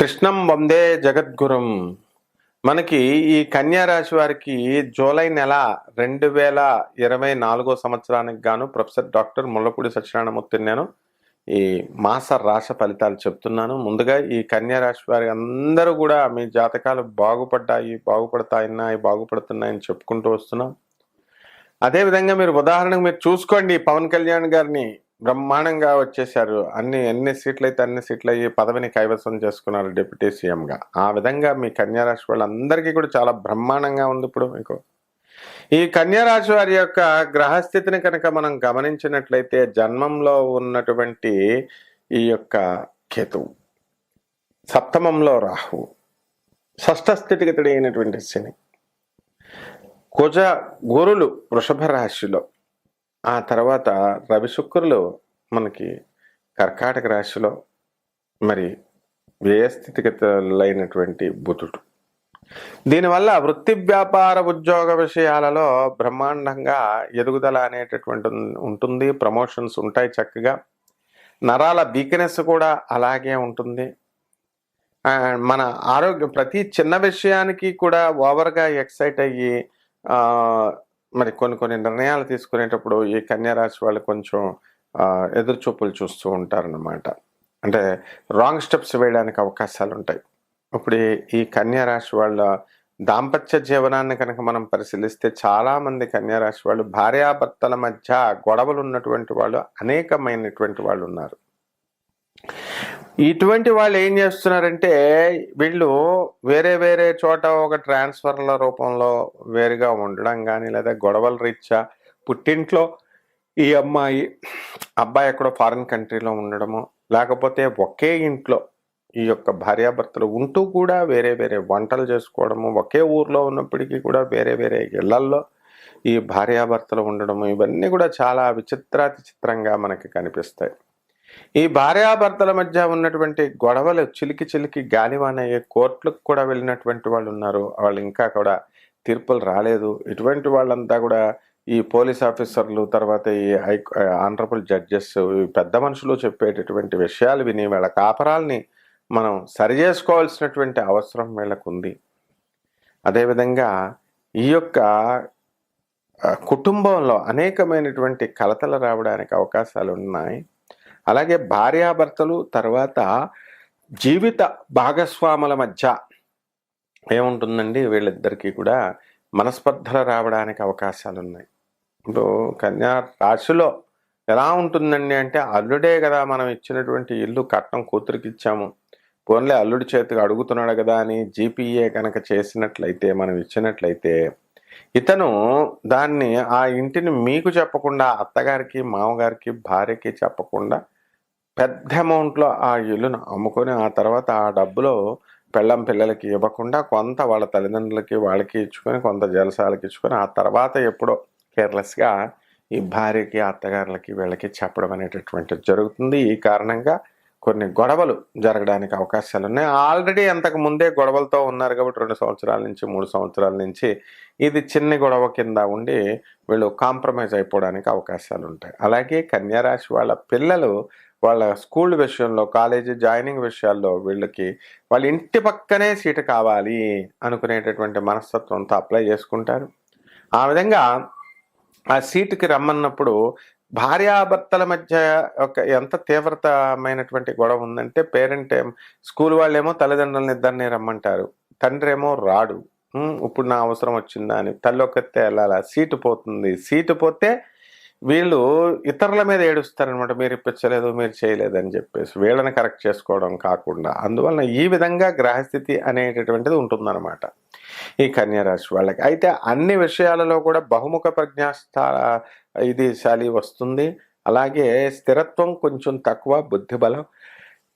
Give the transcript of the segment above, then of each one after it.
కృష్ణం వందే జగద్గురం. మనకి ఈ కన్యా రాశి వారికి జూలై నెల రెండు వేల ఇరవై నాలుగో సంవత్సరానికి గాను ప్రొఫెసర్ డాక్టర్ ముల్లపూడి సత్యనారాయణమూర్తి నేను ఈ మాస రాశ ఫలితాలు చెప్తున్నాను. ముందుగా ఈ కన్యా రాశి వారి అందరూ కూడా మీ జాతకాలు బాగుపడ్డాయి బాగుపడతాయిన్నాయి బాగుపడుతున్నాయని చెప్పుకుంటూ వస్తున్నాం. అదేవిధంగా మీరు ఉదాహరణకు మీరు చూసుకోండి పవన్ కళ్యాణ్ గారిని. బ్రహ్మాండంగా వచ్చేసారు అన్ని ఎన్ని సీట్లు అయితే అన్ని సీట్లు అయ్యి పదవిని కైవసం చేసుకున్నారు డిప్యూటీ సీఎంగా. ఆ విధంగా మీ కన్యారాశి వాళ్ళందరికీ కూడా చాలా బ్రహ్మాండంగా ఉంది ఇప్పుడు మీకు. ఈ కన్యారాశి వారి యొక్క గ్రహస్థితిని కనుక మనం గమనించినట్లయితే జన్మంలో ఉన్నటువంటి ఈ యొక్క కేతువు సప్తమంలో రాహు షష్ఠ స్థితిగతుడైనటువంటి శని కుజ గురులు వృషభ రాశిలో ఆ తర్వాత రవి శుక్రులు మనకి కర్కాటక రాశిలో మరి వ్యయస్థితిగతులైనటువంటి బుధుడు. దీనివల్ల వృత్తి వ్యాపార ఉద్యోగ విషయాలలో బ్రహ్మాండంగా ఎదుగుదల అనేటటువంటి ఉంటుంది. ప్రమోషన్స్ ఉంటాయి చక్కగా. నరాల వీక్నెస్ కూడా అలాగే ఉంటుంది. మన ఆరోగ్యం ప్రతి చిన్న విషయానికి కూడా ఓవర్గా ఎక్సైట్ అయ్యి మరి కొన్ని కొన్ని నిర్ణయాలు తీసుకునేటప్పుడు ఈ కన్యారాశి వాళ్ళు కొంచెం ఎదురుచూపులు ఎదురు చూపులు చూస్తూ ఉంటారన్నమాట. అంటే రాంగ్ స్టెప్స్ వేయడానికి అవకాశాలు ఉంటాయి ఇప్పుడు ఈ- కన్యారాశి వాళ్ళ దాంపత్య జీవనాన్ని కనుక మనం పరిశీలిస్తే చాలామంది కన్యారాశి వాళ్ళు భార్యాభర్తల మధ్య గొడవలు ఉన్నటువంటి వాళ్ళు అనేకమైనటువంటి వాళ్ళు ఉన్నారు. ఇటువంటి వాళ్ళు ఏం చేస్తున్నారంటే వీళ్ళు వేరే వేరే చోట ఒక ట్రాన్స్ఫర్ల రూపంలో వేరుగా ఉండడం కానీ లేదా గొడవల రీత్యా పుట్టింట్లో ఈ అమ్మాయి అబ్బాయి ఎక్కడో ఫారిన్ కంట్రీలో ఉండడము లేకపోతే ఒకే ఇంట్లో ఈ యొక్క భార్యాభర్తలు ఉంటూ కూడా వేరే వేరే వంటలు చేసుకోవడము ఒకే ఊర్లో ఉన్నప్పటికీ కూడా వేరే వేరే ఇళ్ళల్లో ఈ భార్యాభర్తలు ఉండడము ఇవన్నీ కూడా చాలా విచిత్రాతి చిత్రంగా మనకి కనిపిస్తాయి. ఈ భార్యాభర్తల మధ్య ఉన్నటువంటి గొడవలు చిలికి చిలికి గాలివానయ్యే కోర్టులకు కూడా వెళ్ళినటువంటి వాళ్ళు ఉన్నారు. వాళ్ళు ఇంకా కూడా తీర్పులు రాలేదు. ఇటువంటి వాళ్ళంతా కూడా ఈ పోలీస్ ఆఫీసర్లు తర్వాత ఈ హై ఆనరబుల్ జడ్జెస్ పెద్ద మనుషులు చెప్పేటటువంటి విషయాలు విని వీళ్ళ కాపరాల్ని మనం సరి చేసుకోవాల్సినటువంటి అవసరం వీళ్ళకు ఉంది. అదేవిధంగా ఈ యొక్క కుటుంబంలో అనేకమైనటువంటి కలతలు రావడానికి అవకాశాలు ఉన్నాయి. అలాగే భార్యాభర్తలు తర్వాత జీవిత భాగస్వాముల మధ్య ఏముంటుందండి? వీళ్ళిద్దరికీ కూడా మనస్పర్ధలు రావడానికి అవకాశాలు ఉన్నాయి ఇప్పుడు కన్యా రాశిలో ఎలా ఉంటుందండి అంటే అల్లుడే కదా మనం ఇచ్చినటువంటి ఇల్లు కట్నం కూతురికి ఇచ్చాము. పోన్లే అల్లుడి చేతికి అడుగుతున్నాడు కదా అని జీపీఏ కనుక చేసినట్లయితే మనం ఇచ్చినట్లయితే ఇతను దాన్ని ఆ ఇంటిని మీకు చెప్పకుండా అత్తగారికి మామగారికి భార్యకి చెప్పకుండా పెద్ద అమౌంట్లో ఆ ఇల్లును అమ్ముకొని ఆ తర్వాత ఆ డబ్బులో పెళ్ళం పిల్లలకి ఇవ్వకుండా కొంత వాళ్ళ తల్లిదండ్రులకి వాళ్ళకి ఇచ్చుకొని కొంత జలసాలకి ఇచ్చుకొని ఆ తర్వాత ఎప్పుడో కేర్లెస్గా ఈ భార్యకి అత్తగారులకి వీళ్ళకి చెప్పడం అనేటటువంటిది జరుగుతుంది. ఈ కారణంగా కొన్ని గొడవలు జరగడానికి అవకాశాలు ఉన్నాయి ఆల్రెడీ అంతకు ముందే గొడవలతో ఉన్నారు కాబట్టి రెండు సంవత్సరాల నుంచి మూడు సంవత్సరాల నుంచి ఇది చిన్న గొడవ కింద ఉండి వీళ్ళు కాంప్రమైజ్ అయిపోవడానికి అవకాశాలు ఉంటాయి అలాగే కన్యారాశి వాళ్ళ పిల్లలు వాళ్ళ స్కూల్ విషయంలో కాలేజీ జాయినింగ్ విషయాల్లో వీళ్ళకి వాళ్ళ ఇంటి పక్కనే సీటు కావాలి అనుకునేటటువంటి మనస్తత్వంతో అప్లై చేసుకుంటారు. ఆ విధంగా ఆ సీటుకి రమ్మన్నప్పుడు భార్యాభర్తల మధ్య ఒక ఎంత తీవ్రతమైనటువంటి గొడవ ఉందంటే పేరెంట్ ఏం స్కూల్ వాళ్ళేమో తల్లిదండ్రులని ఇద్దరిని రమ్మంటారు. తండ్రి ఏమో రాడు ఇప్పుడు నా అవసరం వచ్చిందా? అని తల్లి ఒక్కతే వెళ్ళాలా సీటు పోతుంది. సీటు పోతే వీళ్ళు ఇతరుల మీద ఏడుస్తారనమాట మీరు ఇప్పించలేదు మీరు చేయలేదు అని చెప్పేసి వీళ్ళని కరెక్ట్ చేసుకోవడం కాకుండా. అందువలన ఈ విధంగా గ్రహస్థితి అనేటటువంటిది ఉంటుందన్నమాట. ఈ కన్యరాశి వాళ్ళకి. అయితే అన్ని విషయాలలో కూడా బహుముఖ ప్రజ్ఞాస్థా ఇది శాలి వస్తుంది. అలాగే స్థిరత్వం కొంచెం తక్కువ బుద్ధి బలం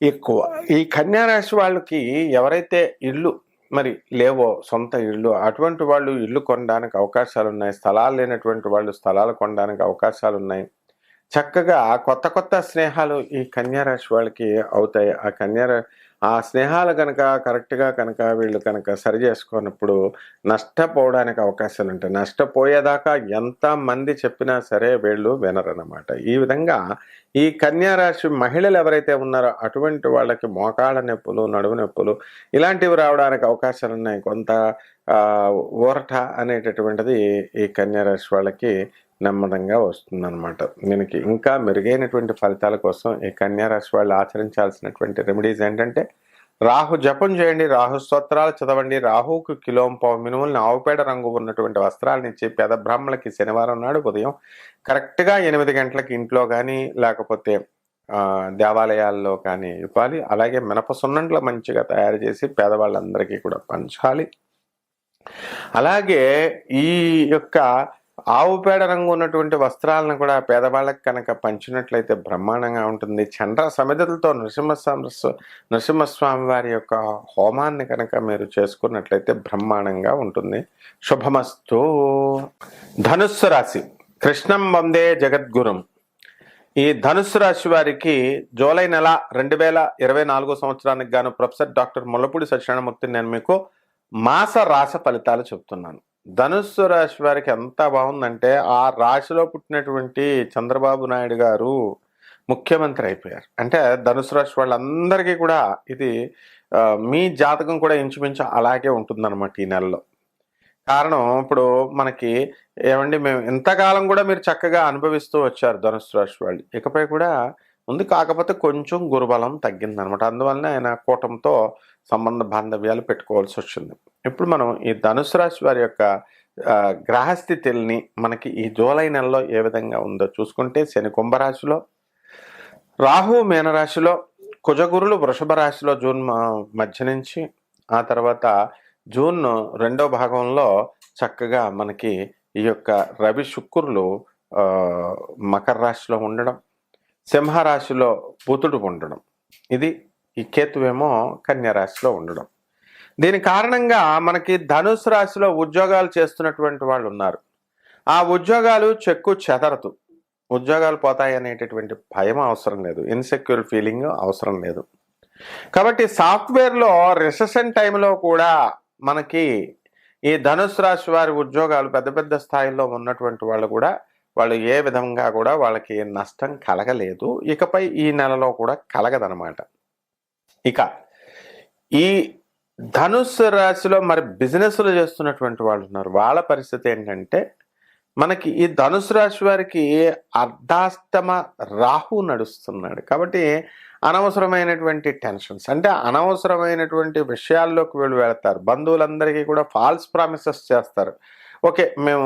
ఎక్కువ. ఈ కన్యారాశి వాళ్ళకి ఎవరైతే ఇల్లు మరి లేవో సొంత ఇల్లు అటువంటి వాళ్ళు ఇల్లు కొనడానికి అవకాశాలు ఉన్నాయి. స్థలాలు లేనటువంటి వాళ్ళు స్థలాలు కొనడానికి అవకాశాలు ఉన్నాయి. చక్కగా కొత్త కొత్త స్నేహాలు ఈ కన్యారాశి వాళ్ళకి అవుతాయి. ఆ కన్యా ఆ స్నేహాలు కనుక కరెక్ట్గా కనుక వీళ్ళు కనుక సరి చేసుకున్నప్పుడు నష్టపోవడానికి అవకాశాలు ఉంటాయి. నష్టపోయేదాకా ఎంతమంది చెప్పినా సరే వీళ్ళు వినరన్నమాట. ఈ విధంగా ఈ కన్యారాశి మహిళలు ఎవరైతే ఉన్నారో అటువంటి వాళ్ళకి మోకాళ్ళ నొప్పులు నడుము నొప్పులు ఇలాంటివి రావడానికి అవకాశాలు ఉన్నాయి కొంత ఊరట అనేటటువంటిది ఈ కన్యారాశి వాళ్ళకి నెమ్మదంగా వస్తుందన్నమాట. దీనికి ఇంకా మెరుగైనటువంటి ఫలితాల కోసం ఈ కన్యారాశి వాళ్ళు ఆచరించాల్సినటువంటి రెమెడీస్ ఏంటంటే రాహు జపం చేయండి రాహు స్తోత్రాలు చదవండి రాహుకు కిలోం పావు మినుముల్ని ఆవుపేడ రంగు ఉన్నటువంటి వస్త్రాలను ఇచ్చి పేద బ్రాహ్మణులకి శనివారం నాడు ఉదయం కరెక్ట్గా ఎనిమిది గంటలకి ఇంట్లో కానీ లేకపోతే దేవాలయాల్లో కానీ ఇవ్వాలి. అలాగే మినప సున్నండ్లు మంచిగా తయారు చేసి పేదవాళ్ళందరికీ కూడా పంచాలి. అలాగే ఈ యొక్క ఆవు పేడ రంగు ఉన్నటువంటి వస్త్రాలను కూడా పేదవాళ్ళకి కనుక పంచినట్లయితే బ్రహ్మాండంగా ఉంటుంది. చంద్ర సమిధులతో నృసింహస్వామి నరసింహస్వామి వారి యొక్క హోమాన్ని కనుక మీరు చేసుకున్నట్లయితే బ్రహ్మాండంగా ఉంటుంది. శుభమస్తు. ధనుస్సు రాశి. కృష్ణం వందే జగద్గురం. ఈ ధనుస్సు రాశి వారికి జూలై నెల రెండు వేల ఇరవై నాలుగో సంవత్సరానికి గాను ప్రొఫెసర్ డాక్టర్ ముల్లపూడి సత్యనారాయణమూర్తి నేను మీకు మాస రాస ఫలితాలు చెప్తున్నాను. ధనుస్సు రాశి వారికి ఎంత బాగుందంటే ఆ రాశిలో పుట్టినటువంటి చంద్రబాబు నాయుడు గారు ముఖ్యమంత్రి అయిపోయారు. అంటే ధనుసు రాశి వాళ్ళందరికీ కూడా ఇది మీ జాతకం కూడా ఇంచుమించు అలాగే ఉంటుందన్నమాట ఈ నెలలో. కారణం ఇప్పుడు మనకి ఏమండి మేము ఇంతకాలం కూడా మీరు చక్కగా అనుభవిస్తూ వచ్చారు ధనుసు రాశి వాళ్ళు. ఇకపై కూడా ఉంది. కాకపోతే కొంచెం గురుబలం తగ్గిందనమాట. అందువలన ఆయన కూటంతో సంబంధ బాంధవ్యాలు పెట్టుకోవాల్సి వచ్చింది. ఇప్పుడు మనం ఈ ధనుసు రాశి వారి యొక్క గ్రహస్థితుల్ని మనకి ఈ జూలై నెలలో ఏ విధంగా ఉందో చూసుకుంటే శని కుంభరాశిలో రాహు మీనరాశిలో కుజగురులు వృషభ రాశిలో జూన్ మధ్య నుంచి ఆ తర్వాత జూన్ రెండో భాగంలో చక్కగా మనకి ఈ యొక్క రవి శుక్రులు మకర రాశిలో ఉండడం సింహరాశిలో బుధుడు ఉండడం. ఇది ఈ కేతువేమో కన్యారాశిలో ఉండడం. దీని కారణంగా మనకి ధనుసు రాశిలో ఉద్యోగాలు చేస్తున్నటువంటి వాళ్ళు ఉన్నారు. ఆ ఉద్యోగాలు చెక్కు చెదరదు. ఉద్యోగాలు పోతాయి అనేటటువంటి భయం అవసరం లేదు. ఇన్సెక్యూర్ ఫీలింగ్ అవసరం లేదు. కాబట్టి సాఫ్ట్వేర్లో రిసెషన్ టైంలో కూడా మనకి ఈ ధనుసు రాశి వారి ఉద్యోగాలు పెద్ద పెద్ద స్థాయిలో ఉన్నటువంటి వాళ్ళు కూడా వాళ్ళు ఏ విధంగా కూడా వాళ్ళకి నష్టం కలగలేదు. ఇకపై ఈ నెలలో కూడా కలగదనమాట ఇక ఈ ధనుస్సు రాశిలో మరి బిజినెస్లు చేస్తున్నటువంటి వాళ్ళు ఉన్నారు. వాళ్ళ పరిస్థితి ఏంటంటే మనకి ఈ ధనుసు రాశి వారికి అర్ధాష్టమ రాహు నడుస్తున్నాడు. కాబట్టి అనవసరమైనటువంటి టెన్షన్స్ అంటే అనవసరమైనటువంటి విషయాల్లోకి వీళ్ళు వెళతారు. బంధువులందరికీ కూడా ఫాల్స్ ప్రామిసెస్ చేస్తారు. ఓకే మేము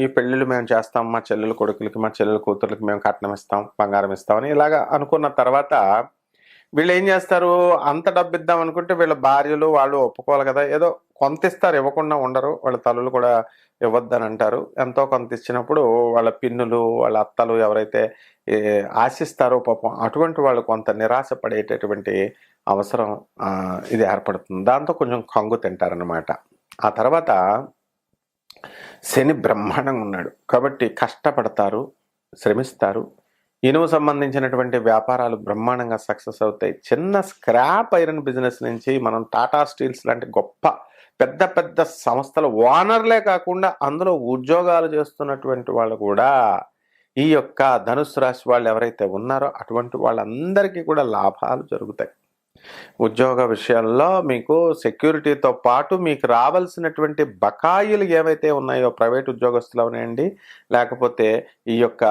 ఈ పెళ్ళిళ్ళు మేము చేస్తాం మా చెల్లెలు కొడుకులకి మా చెల్లెలు కూతుర్లకి మేము కట్నం ఇస్తాం బంగారం ఇస్తామని ఇలాగ అనుకున్న తర్వాత వీళ్ళు ఏం చేస్తారు? అంత డబ్బు ఇద్దాం అనుకుంటే వీళ్ళ భార్యలు వాళ్ళు ఒప్పుకోవాలి కదా ఏదో కొంత ఇస్తారు ఇవ్వకుండా ఉండరు వాళ్ళ తల్లులు కూడా ఇవ్వద్దని అంటారు. ఎంతో కొంత ఇచ్చినప్పుడు వాళ్ళ పిన్నులు వాళ్ళ అత్తలు ఎవరైతే ఆశిస్తారో పాపం అటువంటి వాళ్ళు కొంత నిరాశ పడేటటువంటి అవసరం ఇది ఏర్పడుతుంది. దాంతో కొంచెం కంగు తింటారనమాట ఆ తర్వాత శని బ్రహ్మాండంగా ఉన్నాడు. కాబట్టి కష్టపడతారు శ్రమిస్తారు. ఇనుము సంబంధించినటువంటి వ్యాపారాలు బ్రహ్మాండంగా సక్సెస్ అవుతాయి. చిన్న స్క్రాప్ ఐరన్ బిజినెస్ నుంచి మనం టాటా స్టీల్స్ లాంటి గొప్ప పెద్ద పెద్ద సంస్థల ఓనర్లే కాకుండా అందులో ఉద్యోగాలు చేస్తున్నటువంటి వాళ్ళు కూడా ఈ యొక్క ధనుసు రాశి వాళ్ళు ఎవరైతే ఉన్నారో అటువంటి వాళ్ళందరికీ కూడా లాభాలు జరుగుతాయి. ఉద్యోగ విషయాల్లో మీకు సెక్యూరిటీతో పాటు మీకు రావాల్సినటువంటి బకాయిలు ఏవైతే ఉన్నాయో ప్రైవేట్ ఉద్యోగస్తులు అవనండి లేకపోతే ఈ యొక్క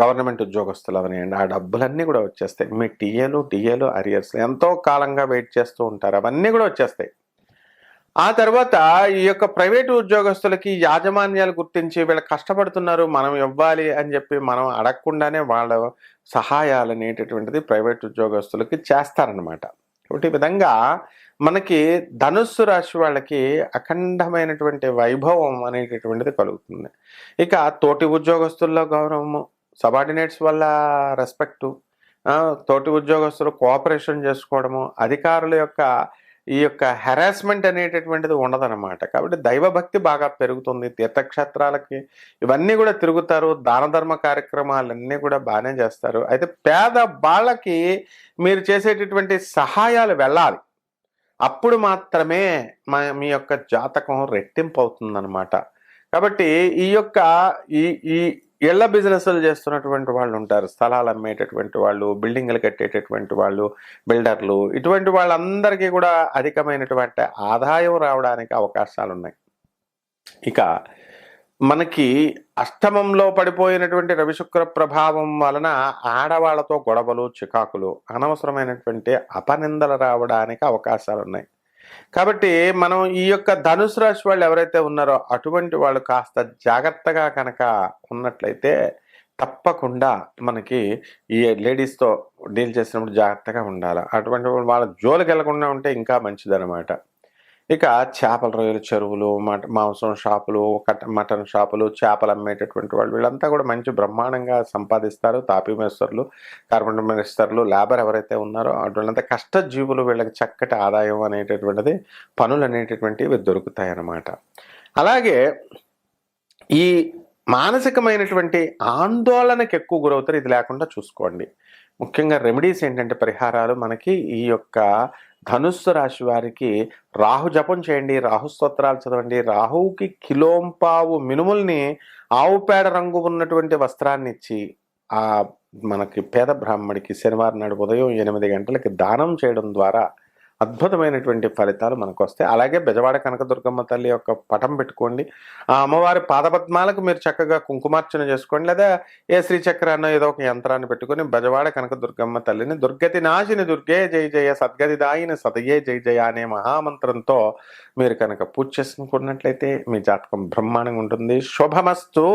గవర్నమెంట్ ఉద్యోగస్తులు అవనివ్వండి ఆ డబ్బులన్నీ కూడా వచ్చేస్తాయి. మీ టీఏలు డిఏలు అరియర్స్ ఎంతో కాలంగా వెయిట్ చేస్తూ ఉంటారు. అవన్నీ కూడా వచ్చేస్తాయి. ఆ తర్వాత ఈ యొక్క ప్రైవేటు ఉద్యోగస్తులకి యాజమాన్యాలు గుర్తించి వీళ్ళు కష్టపడుతున్నారు మనం ఇవ్వాలి అని చెప్పి మనం అడగకుండానే వాళ్ళ సహాయాలు అనేటటువంటిది ప్రైవేట్ ఉద్యోగస్తులకి చేస్తారనమాట ఒకటి ఈ విధంగా మనకి ధనుస్సు రాశి వాళ్ళకి అఖండమైనటువంటి వైభవం అనేటటువంటిది కలుగుతుంది. ఇక తోటి ఉద్యోగస్తుల్లో గౌరవము సబార్డినేట్స్ వల్ల రెస్పెక్టు తోటి ఉద్యోగస్తులు కోఆపరేషన్ చేసుకోవడము అధికారుల యొక్క ఈ యొక్క హెరాస్మెంట్ అనేటటువంటిది ఉండదన్నమాట. కాబట్టి దైవభక్తి బాగా పెరుగుతుంది. తీర్థక్షేత్రాలకి ఇవన్నీ కూడా తిరుగుతారు. దాన ధర్మ కార్యక్రమాలన్నీ కూడా బాగానే చేస్తారు. అయితే పేద వాళ్ళకి మీరు చేసేటటువంటి సహాయాలు వెళ్ళాలి. అప్పుడు మాత్రమే మా మీ యొక్క జాతకం రెట్టింపు అవుతుందన్నమాట. కాబట్టి ఈ యొక్క ఈ ఈ ఇళ్ళ బిజినెస్లు చేస్తున్నటువంటి వాళ్ళు ఉంటారు. స్థలాలు అమ్మేటటువంటి వాళ్ళు బిల్డింగ్లు కట్టేటటువంటి వాళ్ళు బిల్డర్లు. ఇటువంటి వాళ్ళందరికీ కూడా అధికమైనటువంటి ఆదాయం రావడానికి అవకాశాలు ఉన్నాయి ఇక మనకి అష్టమంలో పడిపోయినటువంటి రవిశుక్ర ప్రభావం వలన ఆడవాళ్ళతో గొడవలు చికాకులు అనవసరమైనటువంటి అపనిందలు రావడానికి అవకాశాలు ఉన్నాయి కాబట్టి మనం ఈ యొక్క ధనుసు రాశి వాళ్ళు ఎవరైతే ఉన్నారో అటువంటి వాళ్ళు కాస్త జాగ్రత్తగా కనుక ఉన్నట్లయితే తప్పకుండా మనకి ఈ లేడీస్తో డీల్ చేసినప్పుడు జాగ్రత్తగా ఉండాలి. అటువంటి వాళ్ళ జోలికి వెళ్ళకుండా ఉంటే ఇంకా మంచిదన్నమాట. ఇక చేపల రొయ్యల చెరువులు మట మాంసం షాపులు మటన్ షాపులు చేపలు అమ్మేటటువంటి వాళ్ళు వీళ్ళంతా కూడా మంచి బ్రహ్మాండంగా సంపాదిస్తారు. తాపీ మేస్తర్లు కార్బన్ మేస్తర్లు లేబర్ ఎవరైతే ఉన్నారో వాళ్ళంతా కష్టజీవులు వీళ్ళకి చక్కటి ఆదాయం అనేటటువంటిది పనులు అనేటటువంటివి దొరుకుతాయి అన్నమాట అలాగే ఈ మానసికమైనటువంటి ఆందోళనకు ఎక్కువ గురవుతారు. ఇది లేకుండా చూసుకోండి. ముఖ్యంగా రెమెడీస్ ఏంటంటే పరిహారాలు మనకి ఈ యొక్క ధనుస్సు రాశి వారికి రాహు జపం చేయండి రాహు స్తోత్రాలు చదవండి. రాహువుకి కిలోంపావు మినుముల్ని ఆవు పేడ రంగు ఉన్నటువంటి వస్త్రాన్ని ఇచ్చి ఆ మనకి పేద బ్రాహ్మడికి శనివారం నాడు ఉదయం ఎనిమిది గంటలకి దానం చేయడం ద్వారా అద్భుతమైనటువంటి ఫలితాలు మనకు వస్తాయి అలాగే బెజవాడ కనకదుర్గమ్మ తల్లి యొక్క పటం పెట్టుకోండి. ఆ అమ్మవారి పాదపద్మాలకు మీరు చక్కగా కుంకుమార్చన చేసుకోండి. లేదా ఏ శ్రీచక్రాన్న ఏదో ఒక యంత్రాన్ని పెట్టుకొని బెజవాడ కనకదుర్గమ్మ తల్లిని దుర్గతి నాశిని దుర్గే జయ జయ సద్గతి దాయిని సదయే జయ జయ అనే మహామంత్రంతో మీరు కనుక పూజ చేసుకున్నట్లయితే మీ జాతకం బ్రహ్మాండంగా ఉంటుంది. శుభమస్తు.